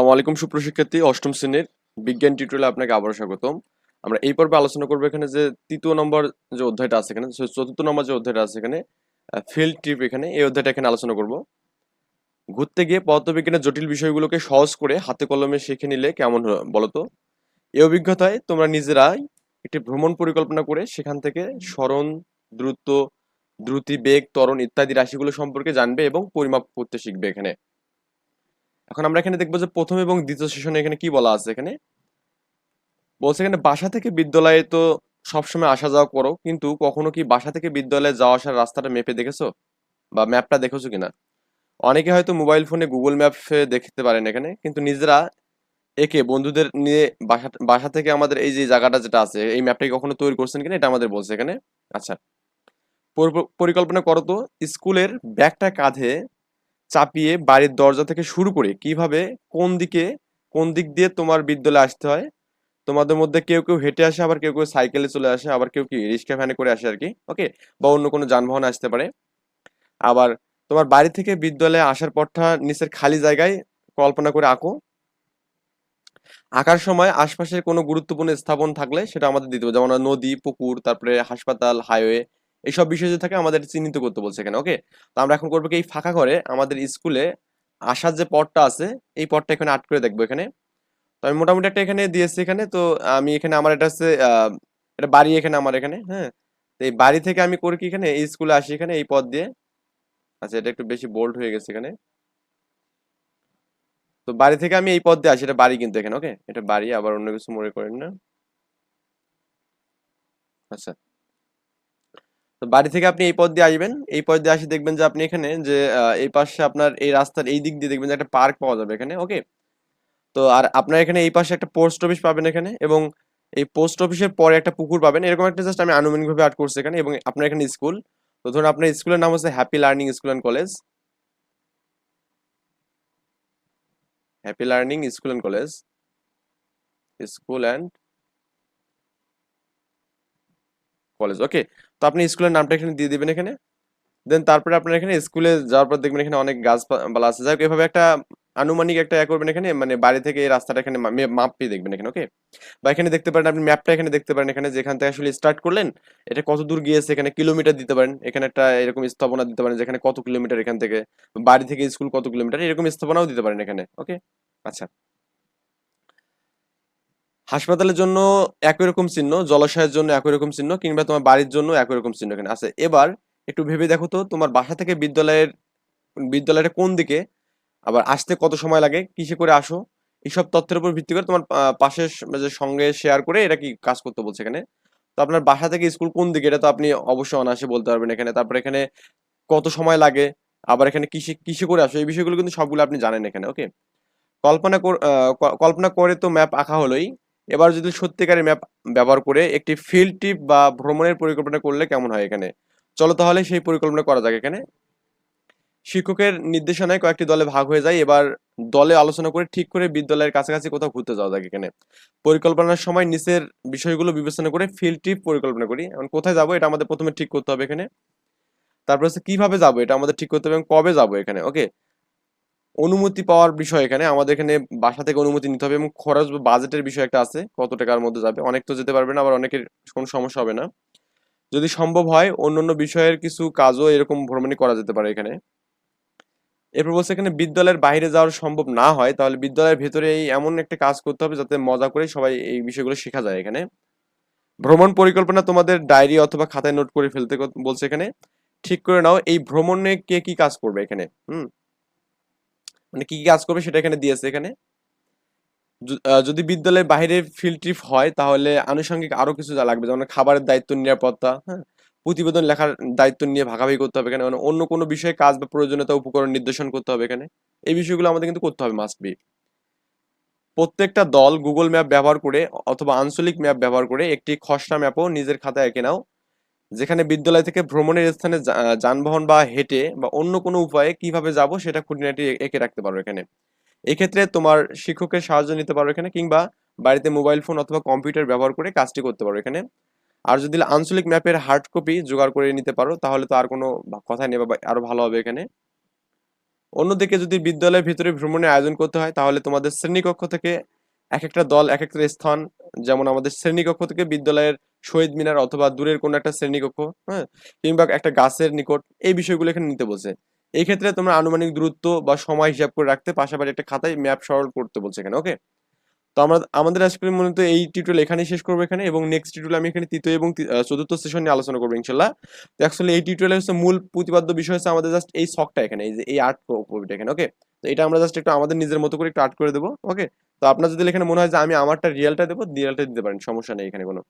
আসসালামু আলাইকুম সুপ্রশিক্ষার্থী অষ্টম শ্রেণির বিজ্ঞান টিউটোরিয়ালে আপনাকে আবারও স্বাগতম। আমরা এই পর্বে আলোচনা করব এখানে যে তৃতীয় নম্বর যে অধ্যায়টা আছে এখানে চতুর্থ নম্বর যে অধ্যায়টা আছে এখানে ফিল্ড ট্রিপ এখানে, এই অধ্যায়টা এখানে আলোচনা করব। ঘুরতে গিয়ে পদার্থবিজ্ঞানের জটিল বিষয়গুলোকে সহজ করে হাতে কলমে শিখে নিলে কেমন বলতো এই অভিজ্ঞতায় তোমরা নিজেরাই একটি ভ্রমণ পরিকল্পনা করে সেখান থেকে স্মরণ, দ্রুত, দ্রুতি, বেগ, ত্বরণ ইত্যাদি রাশিগুলো সম্পর্কে জানবে এবং পরিমাপ করতে শিখবে এখানে। এখন আমরা এখানে দেখব যে প্রথম এবং দ্বিতীয় সেশনে এখানে কি বলা আছে এখানে? বলছে এখানে, বাসা থেকে বিদ্যালয়ে তো সবসময় আসা যাওয়া করো, কিন্তু কখনো কি বাসা থেকে বিদ্যালয়ে যাওয়া আসার রাস্তাটা মেপে দেখেছ? বা ম্যাপটা দেখেছ কিনা? অনেকে হয়তো মোবাইল ফোনে গুগল ম্যাপে দেখতে পারেন এখানে, কিন্তু নিজেরা একে বন্ধুদের নিয়ে বাসা বাসা থেকে আমাদের এই যে জায়গাটা যেটা আছে, এই ম্যাপটাকে কখনো তৈরি করছেন কিনা, এটা আমাদের বলছে এখানে। আচ্ছা পরিকল্পনা করো তো, স্কুলের ব্যাগটা কাঁধে চাপিয়ে বাড়ির দরজা থেকে শুরু করে কীভাবে, কোন দিকে, কোন দিক দিয়ে তোমার বিদ্যালয়ে আসতে হয়। তোমাদের মধ্যে কেউ কেউ হেঁটে আসে, আবার কেউ কেউ সাইকেলে চলে আসে, আবার কেউ কি রিক্সা ভ্যানে করে আসে আর কি ওকে বা অন্য কোনো যানবাহন আসতে পারে। আবার তোমার বাড়ি থেকে বিদ্যালয়ে আসার পথটা নিচের খালি জায়গায় কল্পনা করে আঁকো। আঁকার সময় আশপাশের কোনো গুরুত্বপূর্ণ স্থাপন থাকলে সেটা আমাদের দিতে হবে। যেমন নদী, পুকুর, তারপরে হাসপাতাল হাইওয়ে এইসব বিষয় যে থাকে আমাদের চিহ্নিত করতে বলছে এখানে ওকে তো আমরা এখন করব কি, এই ফাঁকা ঘরে আমাদের স্কুলে আসার যে পথটা আছে, এই পথটা এখানে আট করে দেখব এখানে। তো আমি মোটামুটি একটা এখানে দিয়েছি এখানে, তো আমি এখানে আমার এটা হচ্ছে এটা বাড়ি এখানে আমার এখানে হ্যাঁ? তো এই বাড়ি থেকে আমি করি কি এখানে, এই স্কুলে আসি এখানে, এই পথ দিয়ে। আচ্ছা এটা একটু বেশি বোল্ড হয়ে গেছে এখানে। তো বাড়ি থেকে আমি এই পথ দিয়ে আসি, এটা বাড়ি কিন্তু এখানে ওকে এটা বাড়ি, আবার অন্য কিছু মনে করেন না। আচ্ছা। তো বাড়ি থেকে আপনি এই পথ দিয়ে আসবেন। এই পথ দিয়ে আসি দেখবেন যে আপনি এখানে যে এই পাশে আপনার এই রাস্তার এই দিক দিয়ে দেখবেন যে একটা পার্ক পাওয়া যাবে এখানে, ওকে? তো আর আপনার এখানে এই পাশে একটা পোস্ট অফিস পাবেন এখানে এবং এই পোস্ট অফিসের পরে একটা পুকুর পাবেন। এরকম একটা জাস্ট আমি আনুমানিকভাবে আর্ট করছি এখানে এবং আপনার এখানে স্কুল। তো ধরুন আপনার স্কুলের নাম হচ্ছে happy learning school and college happy learning school and college school and college. Okay, তো আপনি স্কুলের নামটা এখানে দিয়ে দিবেন এখানে। দেন তারপরে আপনার এখানে স্কুলে যাওয়ার পর দেখবেন এখানে অনেক গাছপালা আছে। যাই এভাবে একটা আনুমানিক একটা ইয়া করবেন এখানে মানে বাড়ি থেকে এই রাস্তাটা এখানে মাপ পেয়ে দেখবেন এখানে, ওকে? বা এখানে দেখতে পারেন, আপনি ম্যাপটা এখানে দেখতে পারেন, এখানে যেখান থেকে আসলে স্টার্ট করলেন, এটা কত দূর গিয়েছে, এখানে কিলোমিটার দিতে পারেন, এখানে একটা এরকম স্থাপনা দিতে পারেন, যেখানে কত কিলোমিটার এখান থেকে, বাড়ি থেকে স্কুল কত কিলোমিটার, এরকম স্থাপনাও দিতে পারেন এখানে, ওকে? আচ্ছা। হাসপাতালের জন্য একই রকম চিহ্ন, জলাশয়ের জন্য একই রকম চিহ্ন কিংবা তোমার বাড়ির জন্য একই রকম চিহ্ন এখানে আছে। এবার একটু ভেবে দেখো তো, তোমার বাসা থেকে বিদ্যালয়ের, বিদ্যালয়টা কোন দিকে? আবার আসতে কত সময় লাগে? কিসে করে আসো? এইসব তথ্যের উপর ভিত্তি করে তোমার পাশের সঙ্গে শেয়ার করে এটা কি কাজ করতে বলছে এখানে? তো আপনার বাসা থেকে স্কুল কোন দিকে? এটা তো আপনি অবশ্যই অনায়াসে বলতে পারবেন এখানে। তারপর এখানে কত সময় লাগে? আবার এখানে কিসে কিসে করে আসো? এই বিষয়গুলো কিন্তু সবগুলো আপনি জানেন এখানে ওকে কল্পনা কল্পনা করে তো ম্যাপ আঁকা হলোই। এবার যদি সত্যিকারের ম্যাপ ব্যবহার করে একটি ফিল্ড ট্রিপ বা ভ্রমণের পরিকল্পনা করলে কেমন হয় এখানে? চলো তাহলে সেই পরিকল্পনা করা যাক এখানে। শিক্ষকের নির্দেশনায় কয়েকটি দলে ভাগ হয়ে যায়। এবার দলে আলোচনা করে ঠিক করে বিদ্যালয়ের কাছাকাছি কোথাও ঘুরতে যাওয়া যাক এখানে। পরিকল্পনার সময় নিচের বিষয়গুলো বিবেচনা করে ফিল্ড ট্রিপ পরিকল্পনা করি। এখন কোথায় যাব এটা আমাদের প্রথমে ঠিক করতে হবে এখানে। তারপর হচ্ছে কীভাবে যাব এটা আমাদের ঠিক করতে হবে এবং কবে যাব এখানে? ওকে অনুমতি পাওয়ার বিষয় এখানে। আমাদের এখানে বাসা থেকে অনুমতি নিতে হবে এবং খরচ বা বাজেটের বিষয় একটা আছে, কত টাকার মধ্যে যাবে। অনেক তো যেতে পারবে না, আবার অনেকের কোনো সমস্যা হবে না। যদি সম্ভব হয়, অন্যান্য বিষয়ের কিছু কাজও এরকম ভ্রমণে করা যেতে পারে এখানে। এরপর বলছে এখানে বিদ্যালয়ের বাইরে যাওয়ার সম্ভব না হয়, তাহলে বিদ্যালয়ের ভেতরে এই এমন একটা কাজ করতে হবে যাতে মজা করে সবাই এই বিষয়গুলো শেখা যায় এখানে। ভ্রমণ পরিকল্পনা তোমাদের ডায়েরি অথবা খাতায় নোট করে ফেলতে বলছে এখানে। ঠিক করে নাও, এই ভ্রমণে কে কি কাজ করবে এখানে? হুম? মানে কি কি কাজ করবে সেটা এখানে দিয়েছে এখানে। যদি বিদ্যালয়ের বাইরে ফিল্ড ট্রিপ হয়, তাহলে আনুষঙ্গিক আরও কিছু যা লাগবে, যেমন খাবারের দায়িত্ব, নিরাপত্তা হ্যাঁ? প্রতিবেদন লেখার দায়িত্ব নিয়ে ভাগাভাগি করতে হবে এখানে। মানে অন্য কোনো বিষয়ে কাজ বা প্রয়োজনীয়তা, উপকরণ নির্দেশন করতে হবে এখানে। এই বিষয়গুলো আমাদের কিন্তু করতে হবে মাস্ট বি প্রত্যেকটা দল গুগল ম্যাপ ব্যবহার করে অথবা আঞ্চলিক ম্যাপ ব্যবহার করে একটি খসড়া ম্যাপও নিজের খাতায় এঁকে নাও। যেখানে বিদ্যালয় থেকে ভ্রমণের স্থানে যানবাহন বা হেঁটে বা অন্য কোনো উপায়ে কীভাবে যাব সেটা খুঁটিনাটি এঁকে রাখতে পারো এখানে। এক্ষেত্রে তোমার শিক্ষকের সাহায্য নিতে পারো এখানে কিংবা বাড়িতে মোবাইল ফোন অথবা কম্পিউটার ব্যবহার করে কাজটি করতে পারো এখানে। আর যদি আঞ্চলিক ম্যাপের হার্ড কপি জোগাড় করে নিতে পারো, তাহলে তো আর কোনো কথাই নেই বা, আরও ভালো হবে এখানে। অন্যদিকে যদি বিদ্যালয়ের ভিতরে ভ্রমণের আয়োজন করতে হয়, তাহলে তোমাদের শ্রেণীকক্ষ থেকে এক একটা দল এক একটা স্থান, যেমন আমাদের শ্রেণীকক্ষ থেকে বিদ্যালয়ের শহীদ মিনার অথবা দূরের কোনো একটা শ্রেণীকক্ষ হ্যাঁ? কিংবা একটা গাছের নিকট, এই বিষয়গুলো এখানে নিতে বলছে। এই ক্ষেত্রে তোমরা আনুমানিক দূরত্ব বা সময় হিসাব করে রাখতে পাশাপাশি একটা খাতায় ম্যাপ সরল করতে বলছে এখানে ওকে তো আমরা, আমাদের আজকের মূলত এই টিউটোরিয়াল এখানে শেষ করব এখানে এবং নেক্সট টিউটোরিয়াল আমি এখানে তৃতীয় এবং চতুর্থ সেশন নিয়ে আলোচনা করব ইনশাল্লাহ। তো অ্যাকচুয়ালি এই টিউটোরিয়াল হচ্ছে মূল প্রতিপাদ্য বিষয় হচ্ছে আমাদের জাস্ট এই শখটা এখানে, এই যে এই আর্ট কপিটা এখানে ওকে তো এটা আমরা জাস্ট একটু আমাদের নিজের মতো করে একটু আর্ট করে দেবো ওকে তো আপনার যদি এখানে মনে হয় যে আমি আমারটা রিয়েলটা দেবো রিয়েলটা দিতে পারেন, সমস্যা নেই এখানে কোনো।